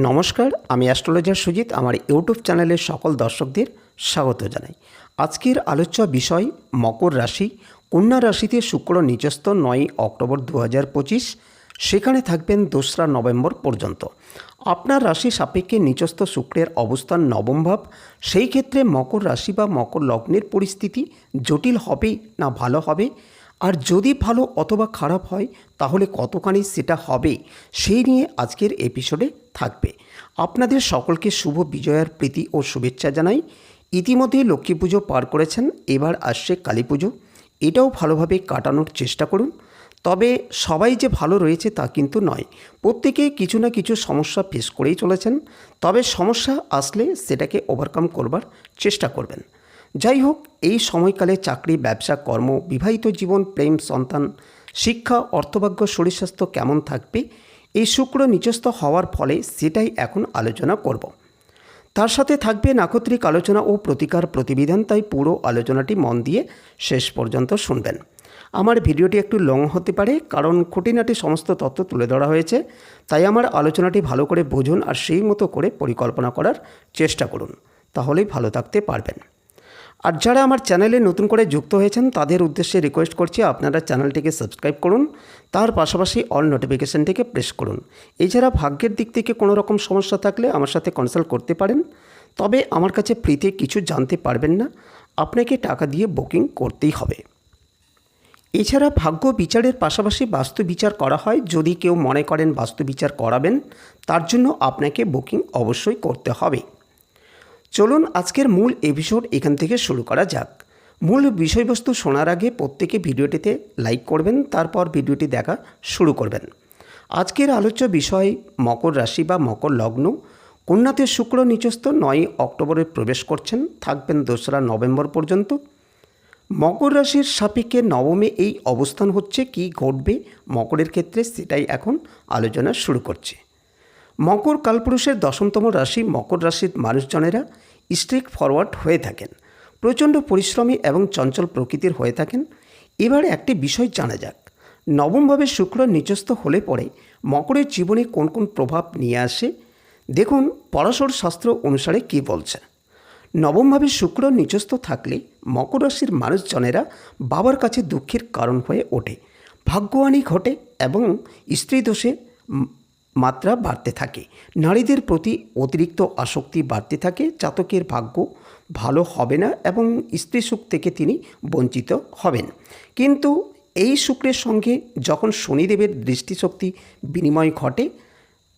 নমস্কার, আমি অ্যাস্ট্রোলজার সুজিত, আমার ইউটিউব চ্যানেলের সকল দর্শকদের স্বাগত জানাই। আজকের আলোচ্য বিষয়, মকর রাশি। কন্যা রাশিতে শুক্র নিচস্থ নয় অক্টোবর দু হাজার পঁচিশ, সেখানে থাকবেন দোসরা নভেম্বর পর্যন্ত। আপনার রাশি সাপেক্ষে নিচস্থ শুক্রের অবস্থান নবম ভাব, সেই ক্ষেত্রে মকর রাশি বা মকর লগ্নের পরিস্থিতি জটিল হবে না ভালো হবে? আর যদি ভালো অথবা খারাপ হয়, তাহলে কতখানি সেটা হবে, সেই নিয়ে আজকের এপিসোডে থাকবে। আপনাদের সকলকে শুভ বিজয়ার প্রীতি ও শুভেচ্ছা জানাই। ইতিমধ্যে লক্ষ্মী পুজো পার করেছেন, এবার আসছে কালী পুজো। এটাও ভালোভাবে কাটানোর চেষ্টা করুন। তবে সবাই যে ভালো রয়েছে তা কিন্তু নয়। প্রত্যেকে কিছু না কিছু সমস্যা ফেস করেই চলেছেন। তবে সমস্যা আসলে সেটাকে ওভারকাম করবার চেষ্টা করবেন। যাই হোক এই সময়কালে চাকরি, ব্যবসা, কর্ম, বিবাহিত জীবন, প্রেম, সন্তান, শিক্ষা, অর্থভাগ্য, শরীর স্বাস্থ্য কেমন থাকবে, এই শুক্র নিচস্থ হওয়ার ফলে সেটাই এখন আলোচনা করব। তার সাথে থাকবে নাক্ষত্রিক আলোচনা ও প্রতিকার প্রতিবিধান, তাই পুরো আলোচনাটি মন দিয়ে শেষ পর্যন্ত শুনবেন। আমার ভিডিওটি একটু লং হতে পারে, কারণ খুঁটিনাটি সমস্ত তথ্য তুলে ধরা হয়েছে, তাই আমার আলোচনাটি ভালো করে বুঝুন আর সেই মতো করে পরিকল্পনা করার চেষ্টা করুন। তাহলেই ভালো থাকতে পারবেন। আর যারা আমার চ্যানেলে নতুন করে যুক্ত হয়েছেন, তাদের উদ্দেশ্যে রিকোয়েস্ট করছি আপনারা চ্যানেলটিকে সাবস্ক্রাইব করুন, তার পাশাপাশি অল নোটিফিকেশানটিকে প্রেস করুন। এছাড়া ভাগ্যের দিক থেকে কোনো রকম সমস্যা থাকলে আমার সাথে কনসাল্ট করতে পারেন। তবে আমার কাছে ফ্রিতে কিছু জানতে পারবেন না, আপনাকে টাকা দিয়ে বুকিং করতেই হবে। এছাড়া ভাগ্য বিচারের পাশাপাশি বাস্তু বিচার করা হয়, যদি কেউ মনে করেন বাস্তু বিচার করাবেন, তার জন্য আপনাকে বুকিং অবশ্যই করতে হবে। চলুন আজকের মূল এপিসোড এখান থেকে শুরু করা যাক। মূল বিষয়বস্তু শোনার আগে প্রত্যেকে ভিডিওটিতে লাইক করবেন, তারপর ভিডিওটি দেখা শুরু করবেন। আজকের আলোচ্য বিষয়, মকর রাশি বা মকর লগ্ন। কন্যাতে শুক্র নিচস্থ নয় অক্টোবরে প্রবেশ করছেন, থাকবেন দোসরা নভেম্বর পর্যন্ত। মকর রাশির সাপেক্ষে নবমে এই অবস্থান হচ্ছে কি ঘটবে, মকরের ক্ষেত্রে সেটাই এখন আলোচনা শুরু করছে। মকর কালপুরুষের দশমতম রাশি মকর রাশির মানুষজনেরা স্ট্রিক ফরওয়ার্ড হয়ে থাকেন, প্রচণ্ড পরিশ্রমী এবং চঞ্চল প্রকৃতির হয়ে থাকেন। এবার একটি বিষয় জানা যাক নবমভাবে শুক্র নিচস্থ হলে পরে মকরের জীবনে কোন কোন প্রভাব নিয়ে আসে? দেখুন পরাশর শাস্ত্র অনুসারে কী বলছে নবমভাবে শুক্র নিচস্থ থাকলে মকর রাশির মানুষজনেরা বাবার কাছে দুঃখের কারণ হয়ে ওঠে, ভাগ্যহানি ঘটে এবং স্ত্রী দোষে মাত্রা বাড়তে থাকে। নারীদের প্রতি অতিরিক্ত আসক্তি বাড়তে থাকে জাতকের ভাগ্য ভালো হবে না এবং স্ত্রী সুখ থেকে তিনি বঞ্চিত হবেন। কিন্তু এই শুক্রের সঙ্গে যখন শনিদেবের দৃষ্টিশক্তি বিনিময় ঘটে,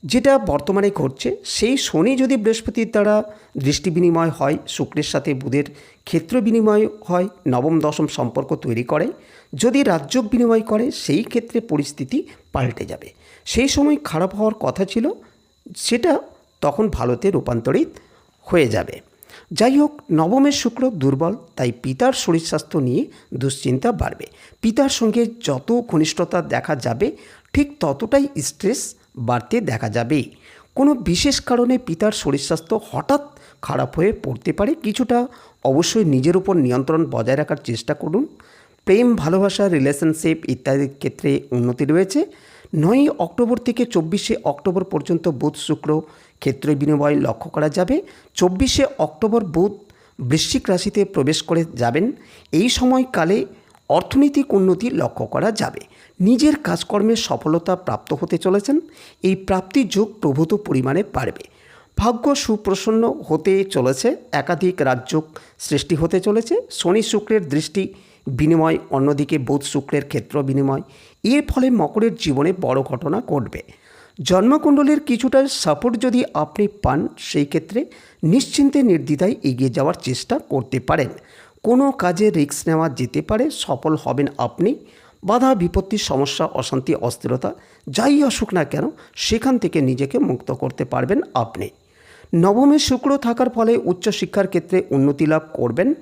যেটা বর্তমানে ঘটছে, সেই শনি যদি বৃহস্পতির দ্বারা দৃষ্টি বিনিময় হয়, শুক্রের সাথে বুধের ক্ষেত্র বিনিময় হয়, নবম, দশম সম্পর্ক তৈরি করে, যদি রাজ্য বিনিময় করে, সেই ক্ষেত্রে পরিস্থিতি পাল্টে যাবে। সেই সময় খারাপ হওয়ার কথা ছিল, সেটা তখন ভালোতে রূপান্তরিত হয়ে যাবে। যাই হোক, নবমের শুক্র দুর্বল, তাই পিতার শরীর স্বাস্থ্য নিয়ে দুশ্চিন্তা বাড়বে। পিতার সঙ্গে যত ঘনিষ্ঠতা দেখা যাবে, ঠিক ততটাই স্ট্রেস বাড়তে দেখা যাবে কোনো বিশেষ কারণে পিতার শরীর স্বাস্থ্য হঠাৎ খারাপ হয়ে পড়তে পারে, কিছুটা অবশ্যই নিজের উপর নিয়ন্ত্রণ বজায় রাখার চেষ্টা করুন। প্রেম, ভালোবাসা রিলেশনশিপ ইত্যাদির ক্ষেত্রে উন্নতি রয়েছে। নয়ই অক্টোবর থেকে চব্বিশে অক্টোবর পর্যন্ত বুধ শুক্র ক্ষেত্র বিনিময় লক্ষ্য করা যাবে। চব্বিশে অক্টোবর বুধ বৃশ্চিক রাশিতে প্রবেশ করে যাবেন। এই সময়কালে অর্থনৈতিক উন্নতি লক্ষ্য করা যাবে। নিজের কাজকর্মে সফলতা প্রাপ্ত হতে চলেছেন। এই প্রাপ্তি যোগ প্রভূত পরিমাণে বাড়বে। ভাগ্য সুপ্রসন্ন হতে চলেছে। একাধিক রাজ্য সৃষ্টি হতে চলেছে। শনি শুক্রের দৃষ্টি বিনিময়, অন্যদিকে বুধ শুক্রের ক্ষেত্র বিনিময়। এর ফলে মকরের জীবনে বড় ঘটনা ঘটবে। জন্মকুণ্ডলীর কিছুটা সাপোর্ট যদি আপনি পান, সেই ক্ষেত্রে নিশ্চিন্তে নির্দ্বিধায় এগিয়ে যাওয়ার চেষ্টা করতে পারেন। কোনো কাজে রিস্ক নেওয়া যেতে পারে, সফল হবেন আপনি। বাধা বিপত্তির সমস্যা, অশান্তি, অস্থিরতা, যাই আসুক না কেন, সেখান থেকে নিজেকে মুক্ত করতে পারবেন আপনি। নবমে শুক্র থাকার ফলে উচ্চশিক্ষার ক্ষেত্রে উন্নতি লাভ করবেন।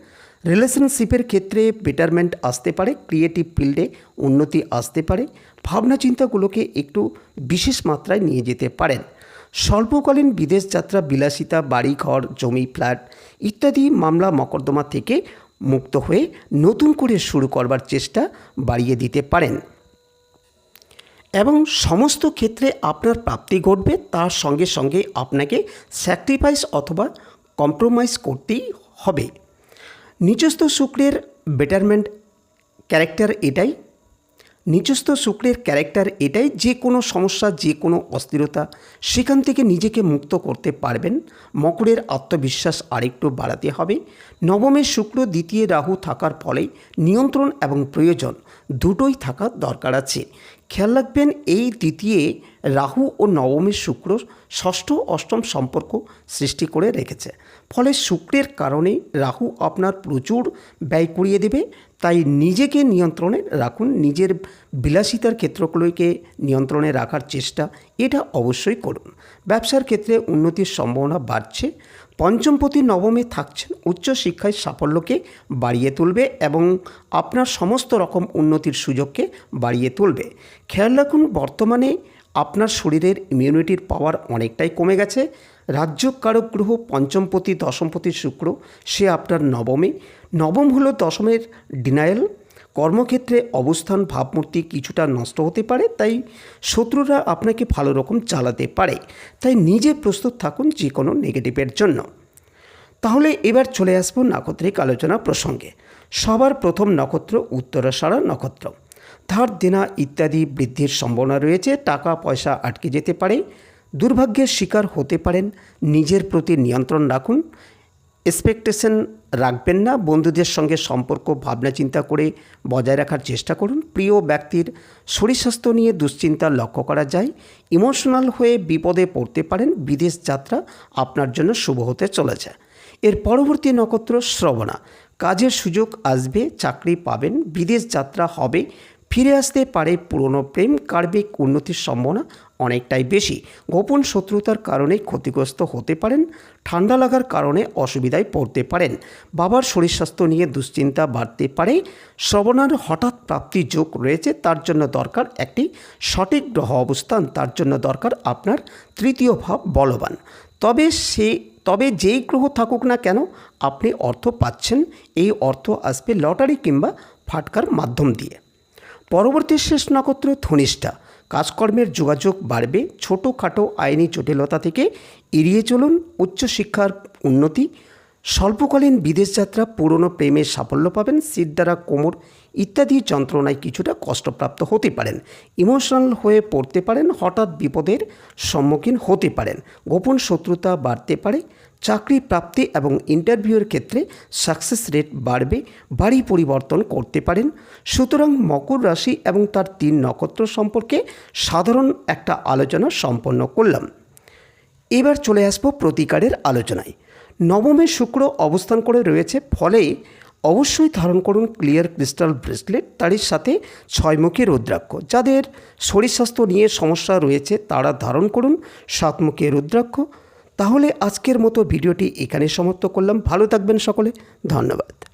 রিলেশনশিপের ক্ষেত্রে বেটারমেন্ট আসতে পারে ক্রিয়েটিভ ফিল্ডে উন্নতি আসতে পারে, ভাবনা চিন্তাগুলোকে একটু বিশেষ মাত্রায় নিয়ে যেতে পারেন। স্বল্পকালীন বিদেশ যাত্রা, বিলাসিতা বাড়ি ঘর জমি, ফ্ল্যাট ইত্যাদি মামলা মকদ্দমা থেকে মুক্ত হয়ে নতুন করে শুরু করবার চেষ্টা বাড়িয়ে দিতে পারেন। এবং সমস্ত ক্ষেত্রে আপনার প্রাপ্তি ঘটবে, তার সঙ্গে সঙ্গে আপনাকে স্যাক্রিফাইস অথবা কম্প্রোমাইজ করতেই হবে। নিজস্ব শুক্রের বেটারমেন্ট ক্যারেক্টার এটাই। নিজস্ব শুক্রের ক্যারেক্টার এটাই যে কোনো সমস্যা, যে কোনো অস্থিরতা সেখান থেকে নিজেকে মুক্ত করতে পারবেন। মকরের আত্মবিশ্বাস আরেকটু বাড়াতে হবে। নবমের শুক্র দ্বিতীয় রাহু থাকার ফলে নিয়ন্ত্রণ এবং প্রয়োজন দুটোই থাকার দরকার আছে। খেয়াল রাখবেন, এই দ্বিতীয় রাহু ও নবমীর শুক্র ষষ্ঠ অষ্টম সম্পর্ক সৃষ্টি করে রেখেছে। ফলে শুক্রের কারণে রাহু আপনার প্রচুর ব্যয় করিয়ে দেবে। তাই নিজেকে নিয়ন্ত্রণে রাখুন। নিজের বিলাসিতার ক্ষেত্রগুলোকে নিয়ন্ত্রণে রাখার চেষ্টা এটা অবশ্যই করুন। ব্যবসার ক্ষেত্রে উন্নতির সম্ভাবনা বাড়ছে। পঞ্চমপতি নবমে থাকছেন উচ্চশিক্ষায় সাফল্যকে বাড়িয়ে তুলবে এবং আপনার সমস্ত রকম উন্নতির সুযোগকে বাড়িয়ে তুলবে। খেয়াল রাখুন, বর্তমানে আপনার শরীরের ইমিউনিটির পাওয়ার অনেকটাই কমে গেছে। রাজ্য কারক গ্রহ পঞ্চমপতি, দশমপতি শুক্র, সে আপনার নবমে। নবম হলো দশমের ডিনায়াল কর্মক্ষেত্রে অবস্থান ভাবমূর্তি কিছুটা নষ্ট হতে পারে, তাই শত্রুরা আপনাকে ভালো রকম চালাতে পারে। তাই নিজে প্রস্তুত থাকুন যে কোনো নেগেটিভের জন্য। তাহলে এবার চলে আসব নাক্ষত্রিক আলোচনা প্রসঙ্গে। সবার প্রথম নক্ষত্র, উত্তরাষাঢ়া নক্ষত্র। ধার, দেনা ইত্যাদি বৃদ্ধির সম্ভাবনা রয়েছে, টাকা, পয়সা আটকে যেতে পারে। দুর্ভাগ্যের শিকার হতে পারেন, নিজের প্রতি নিয়ন্ত্রণ রাখুন এক্সপেকটেশন রাখবেন না। বন্ধুদের সঙ্গে সম্পর্ক, ভাবনা চিন্তা করে বজায় রাখার চেষ্টা করুন। প্রিয় ব্যক্তির শরীর স্বাস্থ্য নিয়ে দুশ্চিন্তা লক্ষ্য করা যায়। ইমোশনাল হয়ে বিপদে পড়তে পারেন। বিদেশ যাত্রা আপনার জন্য শুভ হতে চলেছে। এর পরবর্তী নক্ষত্র শ্রবণা। কাজের সুযোগ আসবে, চাকরি পাবেন, বিদেশ যাত্রা হবে, ফিরে আসতে পারে পুরনো প্রেম কার্বিক উন্নতির সম্ভাবনা অনেকটাই বেশি। গোপন শত্রুতার কারণে ক্ষতিগ্রস্ত হতে পারেন, ঠান্ডা লাগার কারণে অসুবিধায় পড়তে পারেন। বাবার শরীর স্বাস্থ্য নিয়ে দুশ্চিন্তা বাড়তে পারে। শ্রবণার হঠাৎ প্রাপ্তি যোগ রয়েছে, তার জন্য দরকার একটি সঠিক গ্রহ অবস্থান, তার জন্য দরকার আপনার তৃতীয় ভাব বলবান। তবে সে, তবে যেই গ্রহ থাকুক না কেন, আপনি অর্থ পাচ্ছেন, এই অর্থ আসবে লটারি কিংবা ফাটকার মাধ্যম দিয়ে। পরবর্তী শেষ নক্ষত্র ধনিষ্ঠা। কাজকর্মের যোগাযোগ বাড়বে ছোটোখাটো আইনি জটিলতা থেকে এড়িয়ে চলুন উচ্চশিক্ষার উন্নতি স্বল্পকালীন বিদেশ যাত্রা, পুরনো প্রেমের সাফল্য পাবেন সিট দ্বারা কোমর ইত্যাদি যন্ত্রণায় কিছুটা কষ্টপ্রাপ্ত হতে পারেন। ইমোশনাল হয়ে পড়তে পারেন, হঠাৎ বিপদের সম্মুখীন হতে পারেন। গোপন শত্রুতা বাড়তে পারে, চাকরি প্রাপ্তি এবং ইন্টারভিউয়ের ক্ষেত্রে সাকসেস রেট বাড়বে, বাড়ি পরিবর্তন করতে পারেন। সুতরাং মকর রাশি এবং তার তিন নক্ষত্র সম্পর্কে সাধারণ একটা আলোচনা সম্পন্ন করলাম। এবার চলে আসব প্রতিকারের আলোচনায়। নবমে শুক্র অবস্থান করে রয়েছে, ফলে অবশ্যই ধারণ করুন ক্লিয়ার ক্রিস্টাল ব্রেসলেট তারই সাথে ছয়মুখী রুদ্রাক্ষ। যাদের শরীর স্বাস্থ্য নিয়ে সমস্যা রয়েছে, তারা ধারণ করুন সাতমুখী রুদ্রাক্ষ। তাহলে আজকের মতো ভিডিওটি এখানে সমাপ্ত করলাম। ভালো থাকবেন সকলে। ধন্যবাদ।